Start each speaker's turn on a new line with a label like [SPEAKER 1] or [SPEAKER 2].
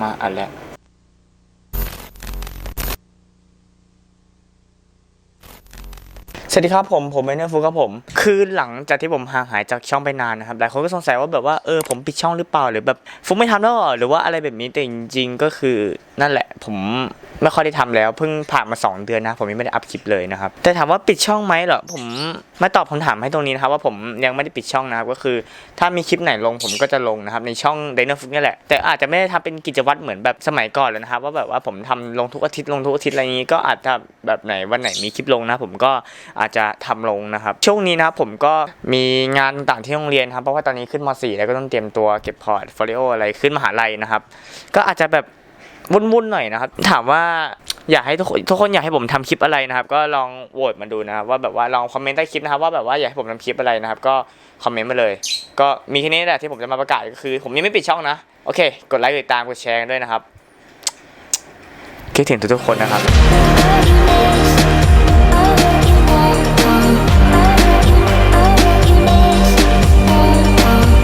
[SPEAKER 1] มาอันแล้วสวัสดีครับผม ผมเบนเนอร์ฟูครับผม คือหลังจากที่ผมห่างหายจากช่องไปนานนะครับหลายคนก็สงสัยว่าแบบว่าเออผมปิดช่องหรือเปล่าหรือแบบฟุกไม่ทำแล้วหรอหรือว่าอะไรแบบนี้แต่จริงๆก็คือนั่นแหละผม ไม่ค่อยได้ทำแล้วเพิ่งผ่านมา 2 เดือนนะผมยังไม่ได้อัพคลิปเลยนะครับแต่ถามว่าปิดช่องไหมเหรอผมมาตอบคำถามให้ตรงนี้นะครับว่าผมยังไม่ได้ปิดช่องนะครับก็คือ ถ้ามีคลิปไหนลงผมก็จะลงนะครับในช่องไดโนฟุกนี่แหละแต่อาจจะไม่ได้ทำเป็นกิจวัตรเหมือนแบบสมัยก่อนแล้วนะครับว่าแบบว่าผมทำลงทุกอาทิตย์ลงทุกอาทิตย์อะไรอย่างนี้ก็อาจจะแบบไหนวันไหนมีคลิปลงนะผมก็อาจจะทำลงนะครับช่วงนี้นะผมก็มีงานต่างที่โรงเรียนครับเพราะว่าตอนนี้ขึ้นม .4 แล้วก็ต้องเตรียมตัวเก็บพอร์ตโฟลิโออะไรขึ้นมหาลัยนะครับก็อาจจะแบบ วุ่นๆหน่อยนะครับ ถามว่าอยากให้ทุกคนทุกคนอยากให้ผมทำคลิปอะไรนะครับ ก็ลองโหวตมาดูนะครับว่าแบบว่าลองคอมเมนต์ใต้คลิปนะครับว่าแบบว่าอยากให้ผมทำคลิปอะไรนะครับ ก็คอมเมนต์มาเลย ก็มีแค่นี้แหละที่ผมจะมาประกาศก็คือ ผมยังไม่ปิดช่องนะโอเค กดไลค์กดติดตามกดแชร์กันด้วยนะครับคิดถึงทุกๆคนนะครับ